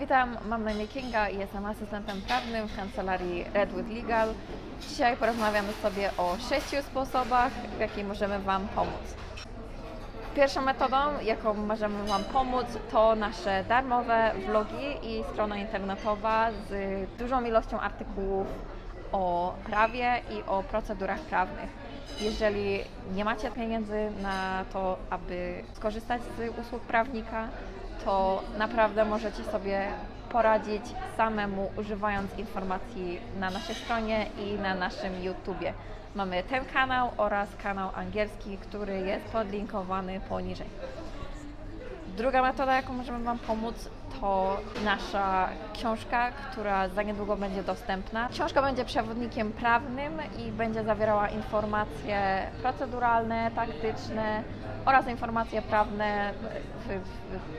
Witam, mam na imię Kinga i jestem asystentem prawnym w kancelarii Redwood Legal. Dzisiaj porozmawiamy sobie o sześciu sposobach, w jaki możemy Wam pomóc. Pierwszą metodą, jaką możemy Wam pomóc, to nasze darmowe vlogi i strona internetowa z dużą ilością artykułów o prawie i o procedurach prawnych. Jeżeli nie macie pieniędzy na to, aby skorzystać z usług prawnika, to naprawdę możecie sobie poradzić samemu, używając informacji na naszej stronie i na naszym YouTubie. Mamy ten kanał oraz kanał angielski, który jest podlinkowany poniżej. Druga metoda, jaką możemy Wam pomóc, to nasza książka, która za niedługo będzie dostępna. Książka będzie przewodnikiem prawnym i będzie zawierała informacje proceduralne, taktyczne oraz informacje prawne w,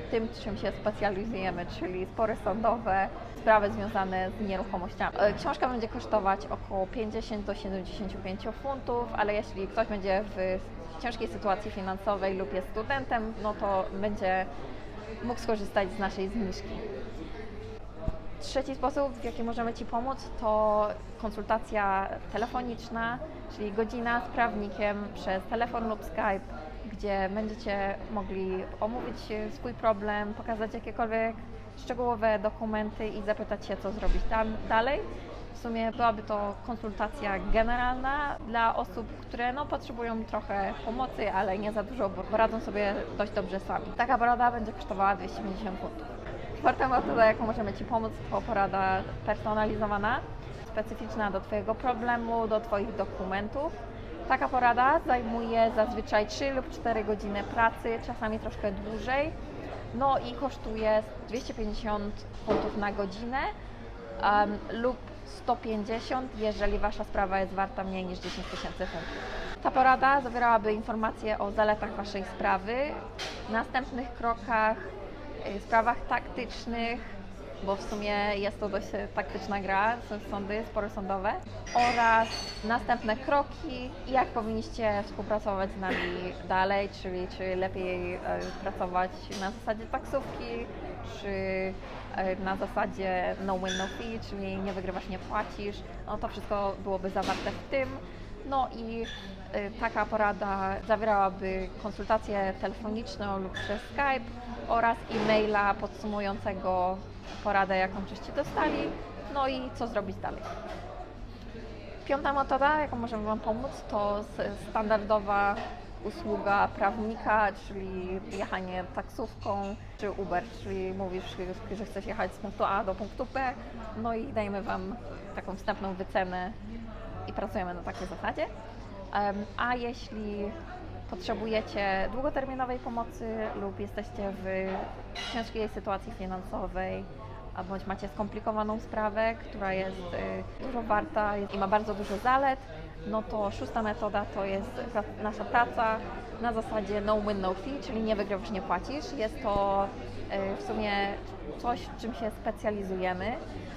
w tym, czym się specjalizujemy, czyli spory sądowe, sprawy związane z nieruchomościami. E, Książka będzie kosztować około 50 do 75 funtów, ale jeśli ktoś będzie w ciężkiej sytuacji finansowej lub jest studentem, no to będzie mógł skorzystać z naszej zniżki. Trzeci sposób, w jaki możemy Ci pomóc, to konsultacja telefoniczna, czyli godzina z prawnikiem przez telefon lub Skype, gdzie będziecie mogli omówić swój problem, pokazać jakiekolwiek szczegółowe dokumenty i zapytać się, co zrobić tam dalej. W sumie byłaby to konsultacja generalna dla osób, które no, potrzebują trochę pomocy, ale nie za dużo, bo radzą sobie dość dobrze sami. Taka porada będzie kosztowała 250 funtów. Czwarta metoda, jaką możemy Ci pomóc, to porada personalizowana, specyficzna do Twojego problemu, do Twoich dokumentów. Taka porada zajmuje zazwyczaj 3 lub 4 godziny pracy, czasami troszkę dłużej, no i kosztuje 250 funtów na godzinę um, lub 150, jeżeli Wasza sprawa jest warta mniej niż 10 tysięcy funtów. Ta porada zawierałaby informacje o zaletach Waszej sprawy, następnych krokach, y, sprawach taktycznych, bo w sumie jest to dość e, taktyczna gra, są sądy, spory sądowe, oraz następne kroki i jak powinniście współpracować z nami dalej, czyli czy lepiej e, pracować na zasadzie taksówki, czy na zasadzie no win, no fee, czyli nie wygrywasz, nie płacisz. No to wszystko byłoby zawarte w tym. No i y, taka porada zawierałaby konsultację telefoniczną lub przez Skype oraz e-maila podsumującego poradę, jaką żeście dostali, no i co zrobić dalej. Piąta metoda, jaką możemy Wam pomóc, to standardowa usługa prawnika, czyli jechanie taksówką czy Uber, czyli mówisz, że chcesz jechać z punktu A do punktu B, no i dajemy Wam taką wstępną wycenę i pracujemy na takiej zasadzie. A jeśli potrzebujecie długoterminowej pomocy lub jesteście w ciężkiej sytuacji finansowej, bądź macie skomplikowaną sprawę, która jest y, dużo warta i ma bardzo dużo zalet, no to szósta metoda to jest nasza praca na zasadzie no win, no fee, czyli nie wygrywasz, nie płacisz. Jest to y, w sumie coś, w czym się specjalizujemy.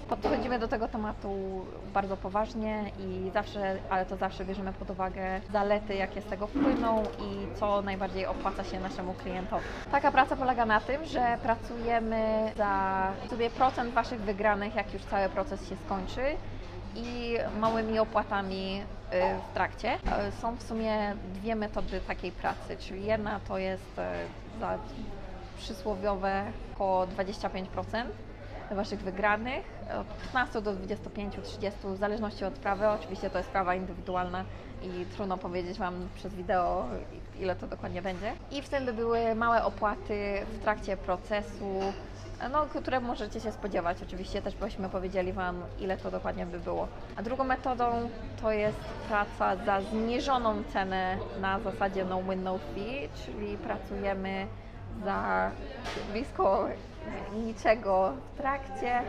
Podchodzimy do tego tematu bardzo poważnie i zawsze, ale to zawsze bierzemy pod uwagę zalety, jakie z tego płyną i co najbardziej opłaca się naszemu klientowi. Taka praca polega na tym, że pracujemy za sobie procent Waszych wygranych, jak już cały proces się skończy i małymi opłatami y, w trakcie. Y, Są w sumie dwie metody takiej pracy, czyli jedna to jest y, za przysłowiowe około 25% Waszych wygranych, od 15 do 25, 30, w zależności od sprawy. Oczywiście to jest sprawa indywidualna i trudno powiedzieć Wam przez wideo, ile to dokładnie będzie. I w tym by były małe opłaty w trakcie procesu, no, które możecie się spodziewać. Oczywiście też byśmy powiedzieli Wam, ile to dokładnie by było. A drugą metodą to jest praca za zniżoną cenę na zasadzie no win, no fee, czyli pracujemy za blisko niczego w trakcie,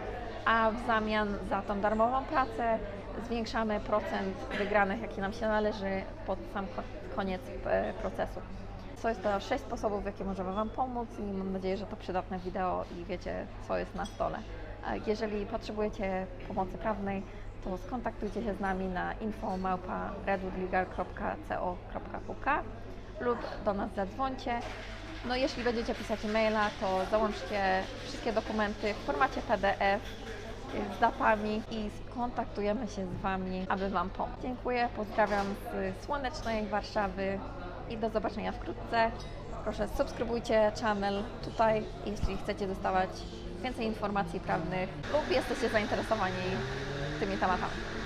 a w zamian za tą darmową pracę zwiększamy procent wygranych, jaki nam się należy pod sam ko- koniec e, procesu. Co jest to sześć sposobów, w jakie możemy Wam pomóc i mam nadzieję, że to przydatne wideo i wiecie, co jest na stole. Jeżeli potrzebujecie pomocy prawnej, to skontaktujcie się z nami na info.redwoodlegal.co.uk lub do nas zadzwońcie. No jeśli będziecie pisać e-maila, to załączcie wszystkie dokumenty w formacie PDF z datami i skontaktujemy się z Wami, aby Wam pomóc. Dziękuję, pozdrawiam z słonecznej Warszawy i do zobaczenia wkrótce. Proszę subskrybujcie channel tutaj, jeśli chcecie dostawać więcej informacji prawnych lub jesteście zainteresowani tymi tematami.